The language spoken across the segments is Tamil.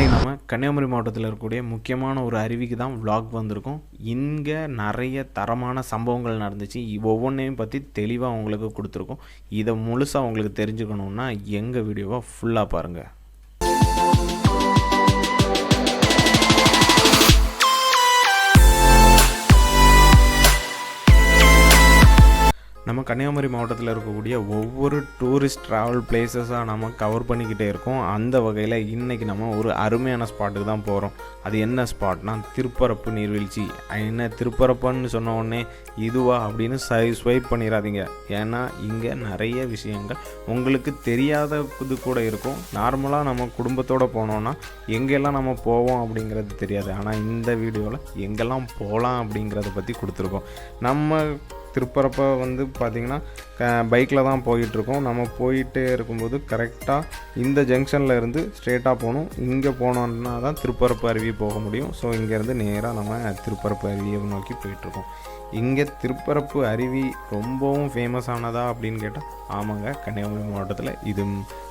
இன்றைக்கி நம்ம கன்னியாகுமரி மாவட்டத்தில் இருக்கக்கூடிய முக்கியமான ஒரு அருவிக்கு தான் விளாக் வந்திருக்கோம். இங்கே நிறைய தரமான சம்பவங்கள் நடந்துச்சு. ஒவ்வொன்றையும் பற்றி தெளிவாக உங்களுக்கு கொடுத்துருக்கோம். இதை முழுசாக உங்களுக்கு தெரிஞ்சுக்கணுன்னா எங்கள் வீடியோவை ஃபுல்லாக பாருங்கள் நம்ம கன்னியாகுமரி மாவட்டத்தில் இருக்கக்கூடிய ஒவ்வொரு டூரிஸ்ட் ட்ராவல் பிளேசஸாக நம்ம கவர் பண்ணிக்கிட்டே இருக்கோம். அந்த வகையில் இன்றைக்கி நம்ம ஒரு அருமையான ஸ்பாட்டுக்கு தான் போகிறோம் அது என்ன ஸ்பாட்னா திருப்பரப்பு நீர்வீழ்ச்சி. என்ன திருப்பரப்புன்னு சொன்ன உடனே இதுவா அப்படின்னு சை ஸ்வைப் பண்ணிடாதீங்க ஏன்னா இங்கே நிறைய விஷயங்கள் உங்களுக்கு தெரியாத இது கூட இருக்கும். நார்மலாக நம்ம குடும்பத்தோடு போனோன்னா எங்கெல்லாம் நம்ம போவோம் அப்படிங்கிறது தெரியாது. ஆனால் இந்த வீடியோவில் எங்கெல்லாம் போகலாம் அப்படிங்கிறத பற்றி கொடுத்துருக்கோம். நம்ம திருப்பரப்பை வந்து பார்த்திங்கன்னா பைக்கில் தான் போயிட்டுருக்கோம். நம்ம போயிட்டே இருக்கும்போது கரெக்டாக இந்த ஜங்ஷனில் இருந்து ஸ்ட்ரெயிட்டாக போகணும். இங்கே போனோம்னா தான் திருப்பரப்பு அருவி போக முடியும். ஸோ இங்கேருந்து நேராக நம்ம திருப்பரப்பு அருவியை நோக்கி போயிட்டுருக்கோம். இங்கே திருப்பரப்பு அருவி ரொம்பவும் ஃபேமஸ் ஆனதா அப்படின்னு கேட்டால் ஆமாங்க கன்னியாகுமரி மாவட்டத்தில் இது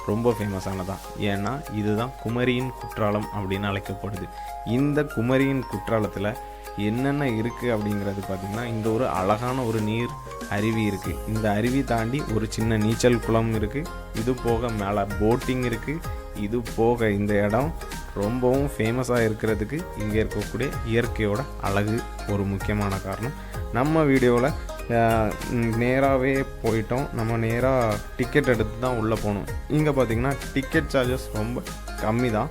ரொம்ப ஃபேமஸ் ஆனதா. ஏன்னா இதுதான் குமரியின் குற்றாலம் அப்படின்னு அழைக்கப்படுது. இந்த குமரியின் குற்றாலத்தில் என்னென்ன இருக்குது அப்படிங்கிறது பார்த்திங்கன்னா இங்கே ஒரு அழகான ஒரு நீர் அருவி இருக்குது இந்த அருவி தாண்டி ஒரு சின்ன நீச்சல் குளம் இருக்குது இது போக மேலே போட்டிங் இருக்குது இது போக இந்த இடம் ரொம்பவும் ஃபேமஸாக இருக்கிறதுக்கு இங்கே இருக்கக்கூடிய இயற்கையோட அழகு ஒரு முக்கியமான காரணம். நம்ம வீடியோவில் நேராகவே போயிட்டோம். நம்ம நேராக டிக்கெட் எடுத்து தான் உள்ளே போகணும் இங்கே பார்த்தீங்கன்னா டிக்கெட் சார்ஜஸ் ரொம்ப கம்மி தான்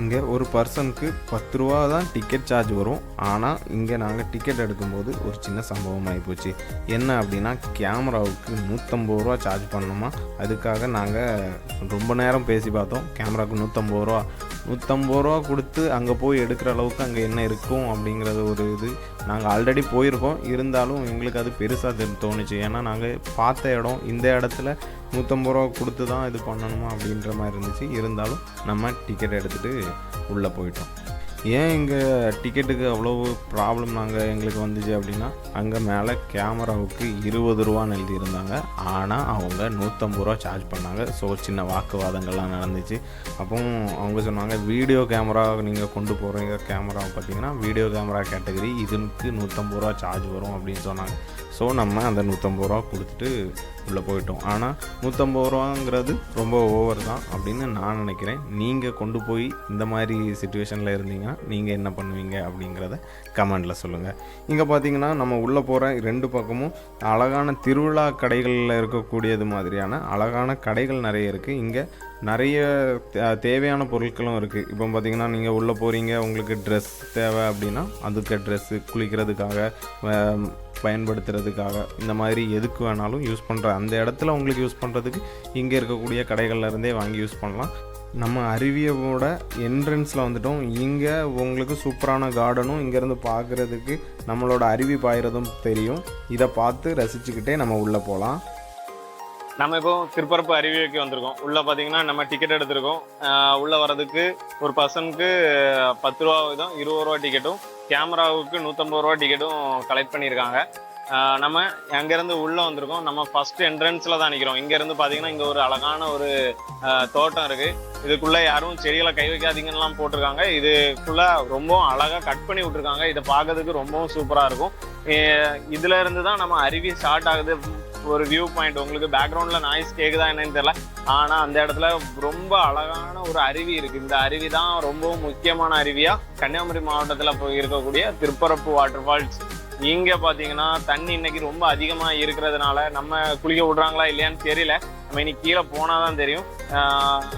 இங்கே ஒரு பர்சனுக்கு பத்து ரூபா தான் டிக்கெட் சார்ஜ் வரும். ஆனால் இங்கே நாங்கள் டிக்கெட் எடுக்கும்போது ஒரு சின்ன சம்பவம் ஆகிப்போச்சு என்ன அப்படின்னா கேமராவுக்கு நூற்றம்பது ரூபா சார்ஜ் பண்ணோமா அதுக்காக நாங்கள் ரொம்ப நேரம் பேசி பார்த்தோம். கேமராவுக்கு நூற்றம்பது ரூபா நூற்றம்பது ரூபா கொடுத்து அங்கே போய் எடுக்கிற அளவுக்கு அங்கே என்ன இருக்கும் அப்படிங்கிறது ஒரு இது. நாங்கள் ஆல்ரெடி போயிருக்கோம். இருந்தாலும் எங்களுக்கு அது பெருசாக தோணுச்சு. ஏன்னா நாங்கள் பார்த்த இடம் இந்த இடத்துல நூற்றம்பது ரூபா கொடுத்து தான் இது பண்ணணுமா அப்படின்ற மாதிரி இருந்துச்சு. இருந்தாலும் நம்ம டிக்கெட் எடுத்துகிட்டு உள்ளே போயிட்டோம். ஏன் இங்கே டிக்கெட்டுக்கு அவ்வளோ ப்ராப்ளம் நாங்கள் எங்களுக்கு வந்துச்சு அப்படின்னா அங்கே மேலே கேமராவுக்கு இருபது ரூபான்னு எழுதியிருந்தாங்க. ஆனால் அவங்க நூற்றம்பது ரூபா சார்ஜ் பண்ணாங்க. ஸோ சின்ன வாக்குவாதங்கள்லாம் நடந்துச்சு. அப்போ அவங்க சொன்னாங்க வீடியோ கேமரா நீங்கள் கொண்டு போகிறீங்க கேமரா பார்த்தீங்கன்னா வீடியோ கேமரா கேட்டகரி இதுக்கு நூற்றம்பது ரூபா சார்ஜ் வரும் அப்படின்னு சொன்னாங்க. ஸோ நம்ம அந்த நூற்றம்பது ரூபா கொடுத்துட்டு உள்ளே போயிட்டோம். ஆனால் நூற்றம்பது ரூபாங்கிறது ரொம்ப ஓவர் தான் அப்படின்னு நான் நினைக்கிறேன். நீங்கள் கொண்டு போய் இந்த மாதிரி சுச்சுவேஷனில் இருந்தீங்கன்னா நீங்கள் என்ன பண்ணுவீங்க அப்படிங்கிறத கமெண்டில் சொல்லுங்கள் இங்கே பார்த்தீங்கன்னா நம்ம உள்ளே போகிற ரெண்டு பக்கமும் அழகான திருவிழா கடைகளில் இருக்கக்கூடியது மாதிரியான அழகான கடைகள் நிறைய இருக்குது இங்கே நிறைய தே- தேவையான பொருட்களும் இருக்குது இப்போ பார்த்தீங்கன்னா நீங்கள் உள்ளே போகிறீங்க உங்களுக்கு ட்ரெஸ் தேவை அப்படின்னா அதுக்கு ட்ரெஸ்ஸு குளிக்கிறதுக்காக பயன்படுத்துறதுக்காக இந்த மாதிரி எதுக்கு வேணாலும் யூஸ் பண்ணுற அந்த இடத்துல உங்களுக்கு யூஸ் பண்ணுறதுக்கு இங்கே இருக்கக்கூடிய கடைகள்ல இருந்தே வாங்கி யூஸ் பண்ணலாம். நம்ம அருவியோட என்ட்ரன்ஸில் வந்துட்டோம். இங்கே உங்களுக்கு சூப்பரான கார்டனும் இங்கேருந்து பார்க்குறதுக்கு நம்மளோட அருவி பாயிறதும் தெரியும். இதை பார்த்து ரசிச்சுக்கிட்டே நம்ம உள்ளே போகலாம் நம்ம இப்போ திருப்பரப்பு அருவிக்கு வந்திருக்கோம். உள்ள பார்த்தீங்கன்னா நம்ம டிக்கெட் எடுத்திருக்கோம். உள்ளே உள்ள வர்றதுக்கு ஒரு பர்சனுக்கு பத்து ரூபா விதம் இருபது ரூபா டிக்கெட்டும் கேமராவுக்கு நூற்றம்பது ரூபா டிக்கெட்டும் கலெக்ட் பண்ணியிருக்காங்க. நம்ம அங்கேருந்து உள்ளே வந்திருக்கோம். நம்ம ஃபர்ஸ்ட் என்ட்ரன்ஸில் தான் நிற்கிறோம் இங்கேருந்து பார்த்தீங்கன்னா இங்கே ஒரு அழகான ஒரு தோட்டம் இருக்குது இதுக்குள்ளே யாரும் செடிகளை கை வைக்காதீங்கன்னுலாம் போட்டிருக்காங்க. இதுக்குள்ளே ரொம்பவும் அழகாக கட் பண்ணி விட்ருக்காங்க இதை பார்க்கறதுக்கு ரொம்பவும் சூப்பராக இருக்கும். இதுலேருந்து இருந்து தான் நம்ம அருவி ஸ்டார்ட் ஆகுது. ஒரு வியூ பாயிண்ட் உங்களுக்கு பேக்ரவுண்டில் நாய்ஸ் கேட்குதா என்னன்னு தெரியல. ஆனால் அந்த இடத்துல ரொம்ப அழகான ஒரு அருவி இருக்குது இந்த அருவி தான் ரொம்பவும் முக்கியமான அருவியாக கன்னியாகுமரி மாவட்டத்தில் போய் இருக்கக்கூடிய திருப்பரப்பு வாட்டர் ஃபால்ஸ் இங்கே பார்த்தீங்கன்னா தண்ணி இன்னைக்கு ரொம்ப அதிகமாக இருக்கிறதுனால நம்ம குளிக்க விடுறாங்களா இல்லையான்னு தெரியல. நம்ம இன்னைக்கு கீழே போனாதான் தெரியும்.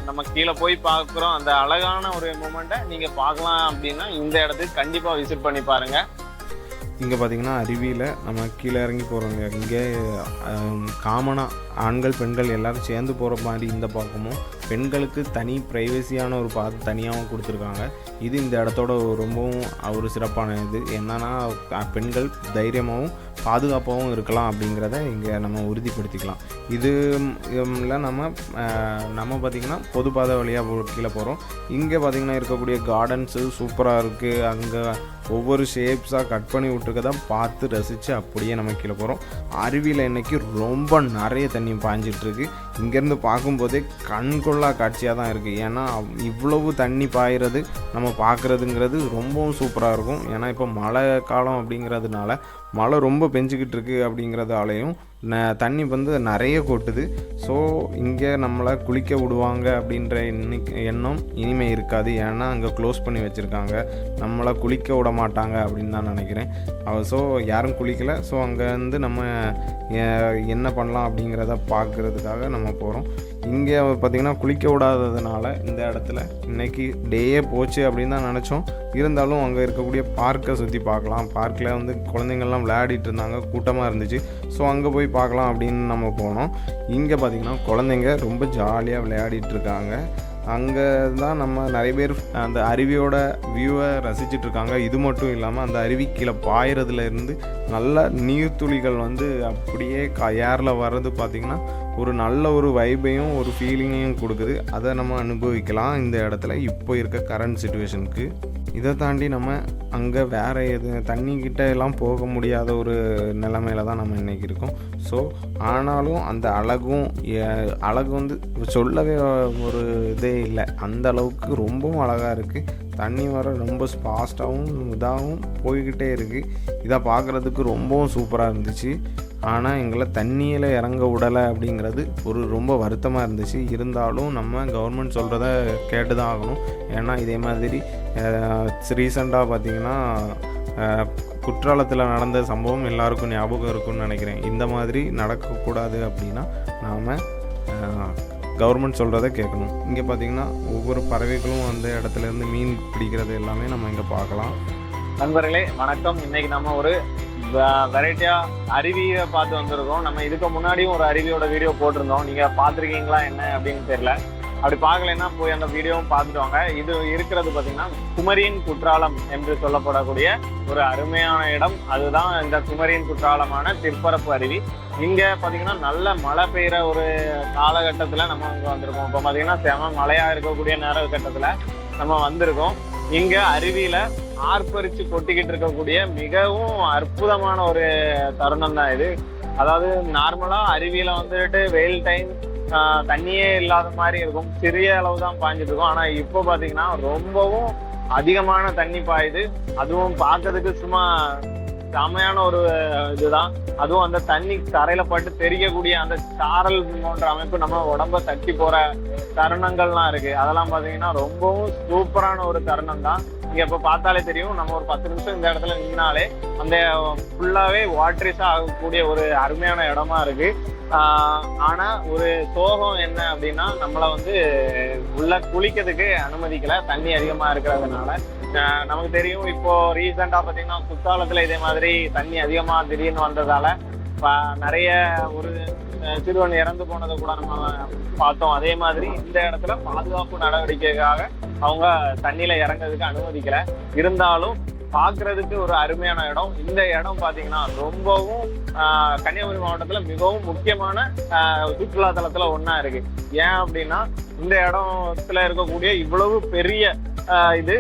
நம்ம கீழே போய் பார்க்குறோம். அந்த அழகான ஒரு மூமெண்ட்டை நீங்கள் பார்க்கலாம் அப்படின்னா இந்த இடத்துக்கு கண்டிப்பாக விசிட் பண்ணி பாருங்கள் இங்கே பார்த்தீங்கன்னா அருவியில் நம்ம கீழே இறங்கி போகிறோங்க இங்கே காமனாக ஆண்கள் பெண்கள் எல்லோரும் சேர்ந்து போகிற மாதிரி இந்த பக்கமும் பெண்களுக்கு தனி ப்ரைவசியான ஒரு பாத் தனியாகவும் கொடுத்துருக்காங்க. இது இந்த இடத்தோட ரொம்பவும் ஒரு சிறப்பான இது என்னென்னா பெண்கள் தைரியமாகவும் பாதுகாப்பாகவும் இருக்கலாம் அப்படிங்கிறத இங்கே நம்ம உறுதிப்படுத்திக்கலாம். இது ல நம்ம நம்ம பார்த்திங்கன்னா பொது பாதை வழியாக கீழே போகிறோம் இங்கே பார்த்திங்கன்னா இருக்கக்கூடிய கார்டன்ஸு சூப்பராக இருக்குது அங்கே ஒவ்வொரு ஷேப்ஸாக கட் பண்ணி விட்டுருக்கதை பார்த்து ரசித்து அப்படியே நம்ம கீழே போகிறோம் அருவியில் இன்னைக்கு ரொம்ப நிறைய தண்ணி பாஞ்சிட்ருக்கு இங்கேருந்து பார்க்கும்போதே கண்கொள்ளா காட்சியாக தான் இருக்குது ஏன்னா இவ்வளவு தண்ணி பாயிறது நம்ம பார்க்குறதுங்கிறது ரொம்பவும் சூப்பராக இருக்கும். ஏன்னா இப்போ மழை காலம் அப்படிங்கிறதுனால மழை ரொம்ப பெஞ்சிக்கிட்டு இருக்குது அப்படிங்கிறதாலையும் தண்ணி வந்து நிறைய கொட்டுது. ஸோ இங்கே நம்மளை குளிக்க விடுவாங்க அப்படின்ற இன்னைக்கு எண்ணம் இனிமேல் இருக்காது. ஏன்னா அங்கே க்ளோஸ் பண்ணி வச்சுருக்காங்க. நம்மளை குளிக்க விட மாட்டாங்க அப்படின்னு தான் நினைக்கிறேன். ஸோ யாரும் குளிக்கலை. ஸோ அங்கேருந்து நம்ம என்ன பண்ணலாம் அப்படிங்கிறத பார்க்குறதுக்காக நம்ம போகிறோம் இங்கே பார்த்திங்கன்னா குளிக்க விடாததுனால இந்த இடத்துல இன்னைக்கு டேயே போச்சு அப்படின்னு தான் நினச்சோம். இருந்தாலும் அங்கே இருக்கக்கூடிய பார்க்கை சுற்றி பார்க்கலாம். பார்க்கில் வந்து குழந்தைங்கள்லாம் விளையாடிட்டு இருந்தாங்க. கூட்டமாக இருந்துச்சு. ஸோ அங்கே போய் பார்க்கலாம் அப்படின்னு நம்ம போனோம். இங்கே பார்த்திங்கன்னா குழந்தைங்க ரொம்ப ஜாலியாக விளையாடிட்டு இருக்காங்க. அங்கே தான் நம்ம நிறைய பேர் அந்த அருவியோட வியூவை ரசிச்சிட்டு இருக்காங்க இது மட்டும் இல்லாமல் அந்த அருவி கீழே பாயறதுல இருந்து நல்ல நீர்த்துளிகள் வந்து அப்படியே க ஏரில் வர்றது பார்த்திங்கன்னா ஒரு நல்ல ஒரு வைபையும் ஒரு ஃபீலிங்கையும் கொடுக்குது. அதை நம்ம அனுபவிக்கலாம். இந்த இடத்துல இப்போ இருக்க கரண்ட் சுச்சுவேஷனுக்கு இதை தாண்டி நம்ம அங்கே வேறு எது தண்ணிக்கிட்ட எல்லாம் போக முடியாத ஒரு நிலமையில தான் நம்ம இன்றைக்கி இருக்கோம். ஸோ ஆனாலும் அந்த அழகும் அழகு வந்து சொல்லவே ஒரு இதே இல்லை. அந்த அளவுக்கு ரொம்பவும் அழகாக இருக்குது தண்ணி வர ரொம்ப ஃபாஸ்ட்டாகவும் இதாகவும் போய்கிட்டே இருக்குது இதை பார்க்குறதுக்கு ரொம்பவும் சூப்பராக இருந்துச்சு. ஆனால் எங்களை தண்ணியில் இறங்க விடலை அப்படிங்கிறது ஒரு ரொம்ப வருத்தமாக இருந்துச்சு. இருந்தாலும் நம்ம கவர்மெண்ட் சொல்கிறத கேட்டு தான் ஆகணும். ஏன்னா இதே மாதிரி ரீசெண்டாக பார்த்தீங்கன்னா குற்றாலத்தில் நடந்த சம்பவம் எல்லாருக்கும் ஞாபகம் இருக்கும்னு நினைக்கிறேன். இந்த மாதிரி நடக்கக்கூடாது அப்படின்னா நாம் கவர்மெண்ட் சொல்கிறத கேட்கணும். இங்கே பார்த்தீங்கன்னா ஒவ்வொரு பறவைகளும் அந்த இடத்துல இருந்து மீன் பிடிக்கிறது எல்லாமே நம்ம இங்கே பார்க்கலாம். நண்பர்களே வணக்கம். இன்னைக்கு நம்ம ஒரு வெரைட்டியாக அருவியை பார்த்து வந்திருக்கோம். நம்ம இதுக்கு முன்னாடியும் ஒரு அருவியோட வீடியோ போட்டிருந்தோம். நீங்கள் பார்த்துருக்கீங்களா என்ன அப்படின்னு தெரியல. அப்படி பார்க்கலைன்னா போய் அந்த வீடியோவும் பார்த்துட்டு வாங்க இது இருக்கிறது பார்த்தீங்கன்னா குமரியின் குற்றாலம் என்று சொல்லப்படக்கூடிய ஒரு அருமையான இடம். அதுதான் இந்த குமரியின் குற்றாலமான திருப்பரப்பு அருவி. இங்கே பார்த்தீங்கன்னா நல்ல மழை பெய்கிற ஒரு காலகட்டத்தில் நம்ம இங்கே வந்திருக்கோம். இப்போ பார்த்தீங்கன்னா செம மழையாக இருக்கக்கூடிய நேர கட்டத்தில் நம்ம வந்திருக்கோம். இங்கே அருவியில் ஆர்ப்பரித்து கொட்டிக்கிட்டு இருக்கக்கூடிய மிகவும் அற்புதமான ஒரு தருணம் தான் இது. அதாவது நார்மலாக அருவியில் வந்துட்டு வெயில் டைம் தண்ணியே இல்லாத மாதிரி இருக்கும். சிறிய அளவு தான் பாஞ்சிட்டு இருக்கும் ஆனா இப்போ பாத்தீங்கன்னா ரொம்பவும் அதிகமான தண்ணி பாயுது. அதுவும் பார்க்கறதுக்கு சும்மா செமையான ஒரு இதுதான். அதுவும் அந்த தண்ணி தரையில பட்டு தெரியக்கூடிய அந்த சாரல் போன்ற அமைப்பு நம்ம உடம்ப தட்டி போற தருணங்கள்லாம் இருக்கு. அதெல்லாம் பாத்தீங்கன்னா ரொம்பவும் சூப்பரான ஒரு தருணம் தான் இங்க இப்ப பார்த்தாலே தெரியும். நம்ம ஒரு பத்து நிமிஷம் இந்த இடத்துல நின்னாலே அந்த ஃபுல்லாவே வாட்ரிஸாக ஆகக்கூடிய ஒரு அருமையான இடமா இருக்கு. ஆனால் ஆனா ஒரு சோகம் என்ன அப்படின்னா நம்மள வந்து உள்ள குளிக்கிறதுக்கு அனுமதிக்கல. தண்ணி அதிகமா இருக்கிறதுனால. நமக்கு தெரியும் இப்போ ரீசெண்டா பாத்தீங்கன்னா குற்றாலத்துல இதே மாதிரி தண்ணி அதிகமா திடீர்னு வந்ததால ப- நிறைய ஒரு சிறுவன் இறந்து போனதை கூட நம்ம பார்த்தோம். அதே மாதிரி இந்த இடத்துல பாதுகாப்பு நடவடிக்கைக்காக அவங்க தண்ணியில இறங்குறதுக்கு அனுமதிக்கல. இருந்தாலும் பார்க்கிறதுக்கு ஒரு அருமையான இடம். இந்த இடம் பாத்தீங்கன்னா ரொம்பவும் கன்னியாகுமரி மாவட்டத்துல மிகவும் முக்கியமான சுற்றுலாத்தலத்தில் சுற்றுலா தலத்துல இருக்கு. ஏன் அப்படின்னா இந்த இடத்துல இருக்கக்கூடிய இவ்வளவு பெரிய இது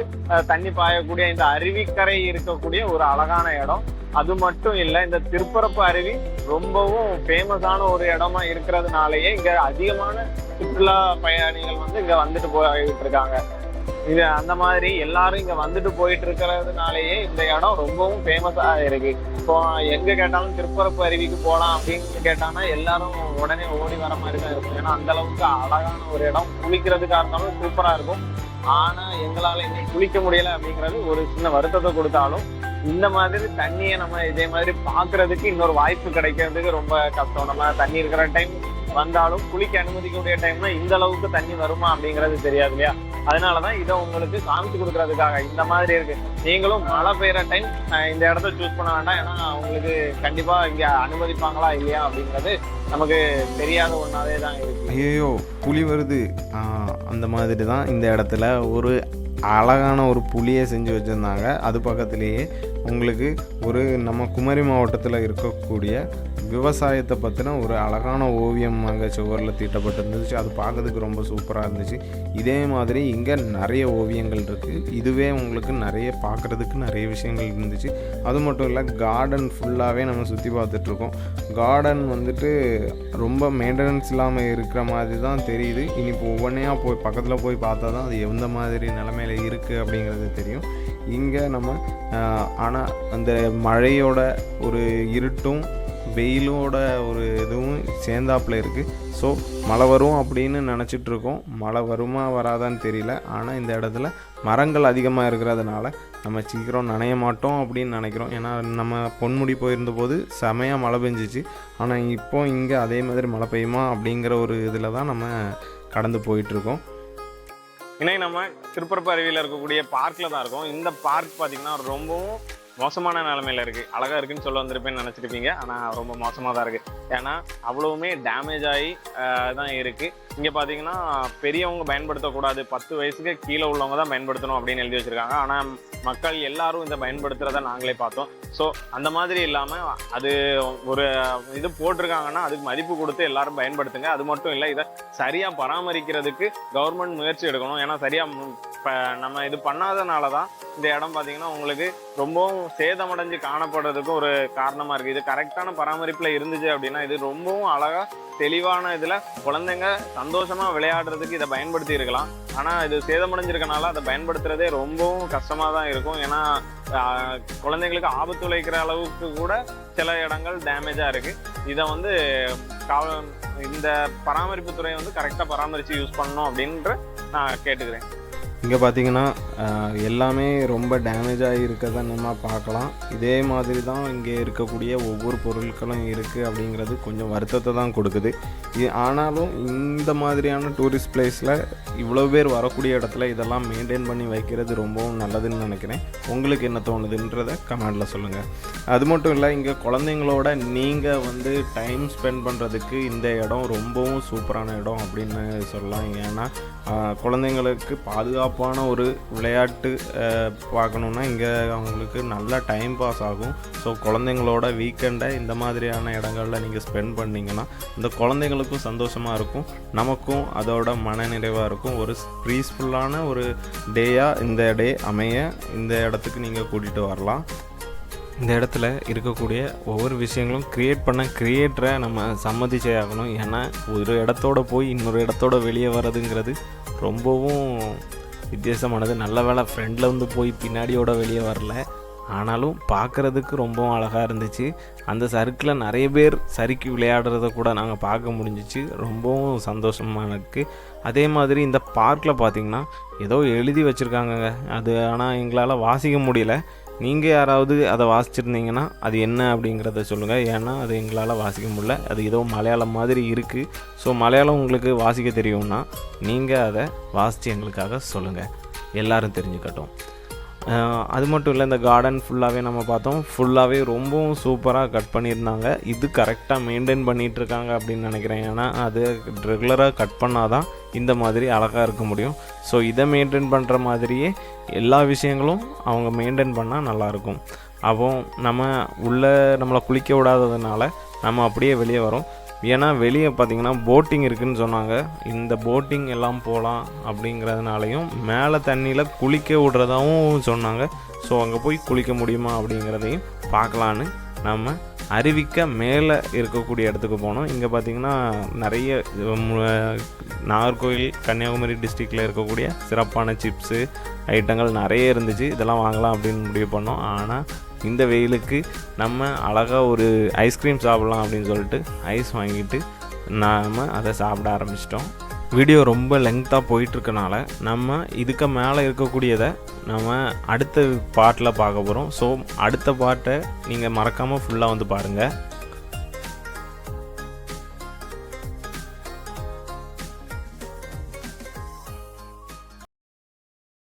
தண்ணி பாயக்கூடிய இந்த அருவிக்கரை இருக்கக்கூடிய ஒரு அழகான இடம். அது மட்டும் இல்லை இந்த திருப்பரப்பு அருவி ரொம்பவும் ஃபேமஸான ஒரு இடமா இருக்கிறதுனாலயே இங்க அதிகமான சுற்றுலா பயணிகள் வந்து இங்க வந்துட்டு போயிட்டு இருக்காங்க. இது அந்த மாதிரி எல்லாரும் இங்க வந்துட்டு போயிட்டு இருக்கிறதுனாலயே இந்த இடம் ரொம்பவும் ஃபேமஸா இருக்கு. இப்போ எங்க கேட்டாலும் திருப்பரப்பு அருவிக்கு போலாம் அப்படின்னு கேட்டாங்கன்னா எல்லாரும் உடனே ஓடி வர மாதிரி தான் இருக்கும். ஏன்னா அந்த அளவுக்கு அழகான ஒரு இடம். குளிக்கிறதுக்காக இருந்தாலும் சூப்பரா இருக்கும். ஆனா எங்களால இன்னைக்கு குளிக்க முடியல அப்படிங்கிறது ஒரு சின்ன வருத்தத்தை கொடுத்தாலும் இந்த மாதிரி தண்ணியை நம்ம இதே மாதிரி பாக்குறதுக்கு இன்னொரு வாய்ப்பு கிடைக்கிறதுக்கு ரொம்ப கஷ்டம். நம்ம தண்ணி இருக்கிற டைம் வந்தாலும் குளிக்க அனுமதிக்கக்கூடிய டைம்னா இந்த அளவுக்கு தண்ணி வருமா அப்படிங்கிறது தெரியாது இல்லையா? அதனாலதான் இதை உங்களுக்கு காமிச்சு கொடுக்கறதுக்காக இந்த மாதிரி இருக்கு. நீங்களும் மழை பெய்யற டைம் இந்த இடத்த சூஸ் பண்ண வேண்டாம். ஏன்னா உங்களுக்கு கண்டிப்பா இங்க அனுமதிப்பாங்களா இல்லையா அப்படிங்கிறது நமக்கு தெரியாத ஒன்னாவே தான் இருக்கு. ஐயோ புலி வருது. அந்த மாதிரி தான் இந்த இடத்துல ஒரு அழகான ஒரு புளியை செஞ்சு வச்சுருந்தாங்க. அது பக்கத்துலேயே உங்களுக்கு ஒரு நம்ம குமரி மாவட்டத்தில் இருக்கக்கூடிய விவசாயத்தை பற்றின ஒரு அழகான ஓவியம் அங்கே சுவரில் தீட்டப்பட்டிருந்துச்சு. அது பார்க்கறதுக்கு ரொம்ப சூப்பராக இருந்துச்சு. இதே மாதிரி இங்கே நிறைய ஓவியங்கள் இருக்குது இதுவே உங்களுக்கு நிறைய பார்க்குறதுக்கு நிறைய விஷயங்கள் இருந்துச்சு. அது மட்டும் இல்லை கார்டன் ஃபுல்லாகவே நம்ம சுற்றி பார்த்துட்ருக்கோம். கார்டன் வந்துட்டு ரொம்ப மெயின்டெனன்ஸ் இல்லாமல் இருக்கிற மாதிரி தான் தெரியுது. இனி இப்போ ஒவ்வொன்றையாக போய் பக்கத்தில் போய் பார்த்தா தான் அது எந்த மாதிரி நிலமையில இருக்குது அப்படிங்கிறது தெரியும். இங்கே நம்ம ஆனால் அந்த மழையோட ஒரு இருட்டும் வெயிலோட ஒரு இதுவும் சேர்ந்தாப்பில் இருக்குது ஸோ மழை வரும் அப்படின்னு நினச்சிட்ருக்கோம். மழை வருமா வராதான்னு தெரியல. ஆனால் இந்த இடத்துல மரங்கள் அதிகமாக இருக்கிறதுனால நம்ம சீக்கிரம் நனைய மாட்டோம் அப்படின்னு நினைக்கிறோம். ஏன்னா நம்ம பொன்முடி போயிருந்தபோது செமையாக மழை பெஞ்சிச்சு. ஆனால் இப்போ இங்கே அதே மாதிரி மழை பெய்யுமா அப்படிங்கிற ஒரு இதில் தான் நம்ம கடந்து போயிட்டுருக்கோம் இன்னைக்கு நம்ம திருப்பரப்பு அருவியில் இருக்கக்கூடிய பார்க்கில் தான் இருக்கோம். இந்த பார்க் பார்த்திங்கன்னா ரொம்பவும் மோசமான நிலமையில இருக்கு. அழகா இருக்குன்னு சொல்ல வந்திருப்பேன்னு நினச்சிருப்பீங்க. ஆனால் ரொம்ப மோசமாக தான் இருக்கு. ஏன்னா அவ்வளவுமே டேமேஜ் ஆகி தான் இருக்கு. இங்கே பார்த்தீங்கன்னா பெரியவங்க பயன்படுத்தக்கூடாது. பத்து வயசுக்கு கீழே உள்ளவங்க தான் பயன்படுத்தணும் அப்படின்னு எழுதி வச்சிருக்காங்க. ஆனால் மக்கள் எல்லாரும் இதை பயன்படுத்துறத நாங்களே பார்த்தோம். ஸோ அந்த மாதிரி இல்லாமல் அது ஒரு இது போட்டிருக்காங்கன்னா அதுக்கு மதிப்பு கொடுத்து எல்லாரும் பயன்படுத்துங்க. அது மட்டும் இல்லை இதை சரியாக பராமரிக்கிறதுக்கு கவர்மெண்ட் முயற்சி எடுக்கணும். ஏன்னா சரியாக நம்ம இது பண்ணாதனால தான் இந்த இடம் பார்த்தீங்கன்னா உங்களுக்கு ரொம்பவும் சேதமடைஞ்சு காணப்படுறதுக்கும் ஒரு காரணமாக இருக்குது இது கரெக்டான பராமரிப்பில் இருந்துச்சு அப்படின்னா இது ரொம்பவும் அழகாக தெளிவான இதில் குழந்தைங்க சந்தோஷமாக விளையாடுறதுக்கு இதை பயன்படுத்தி இருக்கலாம். ஆனால் இது சேதமடைஞ்சிருக்கனால அதை பயன்படுத்துகிறதே ரொம்பவும் கஷ்டமாக தான் இருக்கும். ஏன்னா குழந்தைங்களுக்கு ஆபத்து விளைக்கிற அளவுக்கு கூட சில இடங்கள் டேமேஜாக இருக்குது இதை வந்து காவ இந்த பராமரிப்பு துறை வந்து கரெக்டாக பராமரித்து யூஸ் பண்ணணும் அப்படின்ற நான் கேட்டுக்கிறேன். இங்கே பார்த்தீங்கன்னா எல்லாமே ரொம்ப டேமேஜாக இருக்கிறத நம்ம பார்க்கலாம். இதே மாதிரி தான் இங்கே இருக்கக்கூடிய ஒவ்வொரு பொருட்களும் இருக்குது அப்படிங்கிறது கொஞ்சம் வருத்தத்தை தான் கொடுக்குது. ஆனாலும் இந்த மாதிரியான டூரிஸ்ட் பிளேஸில் இவ்வளோ பேர் வரக்கூடிய இடத்துல இதெல்லாம் மெயின்டைன் பண்ணி வைக்கிறது ரொம்பவும் நல்லதுன்னு நினைக்கிறேன். உங்களுக்கு என்ன தோணுதுன்றதை கமெண்டில் சொல்லுங்கள் அது மட்டும் இல்லை இங்கே குழந்தைங்களோட நீங்கள் வந்து டைம் ஸ்பெண்ட் பண்ணுறதுக்கு இந்த இடம் ரொம்பவும் சூப்பரான இடம் அப்படின்னு சொல்லலாம். ஏன்னா குழந்தைங்களுக்கு பாதுகாப்பு பாதுகாப்பான ஒரு விளையாட்டு பார்க்கணுன்னா இங்கே அவங்களுக்கு நல்லா டைம் பாஸ் ஆகும். ஸோ குழந்தைங்களோட வீக்கெண்டை இந்த மாதிரியான இடங்களில் நீங்கள் ஸ்பெண்ட் பண்ணீங்கன்னா இந்த குழந்தைங்களுக்கும் சந்தோஷமாக இருக்கும். நமக்கும் அதோட மனநிறைவாக இருக்கும். ஒரு பீஸ்ஃபுல்லான ஒரு டேயாக இந்த டே அமைய இந்த இடத்துக்கு நீங்கள் கூட்டிகிட்டு வரலாம். இந்த இடத்துல இருக்கக்கூடிய ஒவ்வொரு விஷயங்களும் க்ரியேட் பண்ண க்ரியேட்டரை நம்ம சம்மதிச்சே ஆகணும். ஏன்னா ஒரு இடத்தோட போய் இன்னொரு இடத்தோட வெளியே வர்றதுங்கிறது ரொம்பவும் வித்தியாசமானது. நல்ல வேலை ஃப்ரெண்டில் வந்து போய் பின்னாடியோட வெளியே வரல. ஆனாலும் பார்க்குறதுக்கு ரொம்பவும் அழகாக இருந்துச்சு. அந்த சறுக்கில் நிறைய பேர் சறுக்கி விளையாடுறத கூட நாங்கள் பார்க்க முடிஞ்சிச்சு. ரொம்பவும் சந்தோஷமாக இருக்குது அதே மாதிரி இந்த பார்க்கில் பார்த்திங்கன்னா ஏதோ எழுதி வச்சுருக்காங்கங்க. அது ஆனால் எங்களால் வாசிக்க முடியல. நீங்கள் யாராவது அதை வாசிச்சிருந்தீங்கன்னா அது என்ன அப்படிங்கிறத சொல்லுங்கள் ஏன்னா அது எங்களால் வாசிக்க முடியல. அது ஏதோ மலையாளம் மாதிரி இருக்குது ஸோ மலையாளம் உங்களுக்கு வாசிக்க தெரியும்னா நீங்கள் அதை வாசித்து எங்களுக்காக சொல்லுங்கள் எல்லோரும் தெரிஞ்சுக்கட்டும். அது மட்டும் இல்லை இந்த கார்டன் ஃபுல்லாகவே நம்ம பார்த்தோம். ஃபுல்லாகவே ரொம்பவும் சூப்பராக கட் பண்ணியிருந்தாங்க. இது கரெக்டாக மெயின்டைன் பண்ணிகிட்ருக்காங்க அப்படின்னு நினைக்கிறேன். ஏன்னா அது ரெகுலராக கட் பண்ணால் தான் இந்த மாதிரி அழகாக இருக்க முடியும். ஸோ இதை மெயின்டைன் பண்ணுற மாதிரியே எல்லா விஷயங்களும் அவங்க மெயின்டைன் பண்ணால் நல்லாயிருக்கும் அப்போ நம்ம உள்ளே நம்மளை குளிக்க விடாததுனால நம்ம அப்படியே வெளியே வரோம். ஏன்னா வெளியே பார்த்தீங்கன்னா போட்டிங் இருக்குதுன்னு சொன்னாங்க. இந்த போட்டிங் எல்லாம் போகலாம் அப்படிங்கிறதுனாலையும் மேலே தண்ணியில் குளிக்க விடுறதாகவும் சொன்னாங்க. ஸோ அங்கே போய் குளிக்க முடியுமா அப்படிங்கிறதையும் பார்க்கலான்னு நம்ம அருவிக்க மேலே இருக்கக்கூடிய இடத்துக்கு போனோம். இங்கே பார்த்தீங்கன்னா நிறைய நாகர்கோவில் கன்னியாகுமரி டிஸ்ட்ரிக்டில் இருக்கக்கூடிய சிறப்பான சிப்ஸு ஐட்டங்கள் நிறைய இருந்துச்சு. இதெல்லாம் வாங்கலாம் அப்படின்னு முடிவு பண்ணோம். ஆனால் இந்த வெயிலுக்கு நம்ம அழகாக ஒரு ஐஸ்கிரீம் சாப்பிட்லாம் அப்படின்னு சொல்லிட்டு ஐஸ் வாங்கிட்டு நாம் அதை சாப்பிட ஆரம்பிச்சிட்டோம். வீடியோ ரொம்ப லெங்க்த்தாக போயிட்டுருக்கனால நம்ம இதுக்கு மேலே இருக்கக்கூடியதை நம்ம அடுத்த பாட்டில் பார்க்க போகிறோம் ஸோ அடுத்த பாட்டை நீங்கள் மறக்காமல் ஃபுல்லாக வந்து பாருங்கள்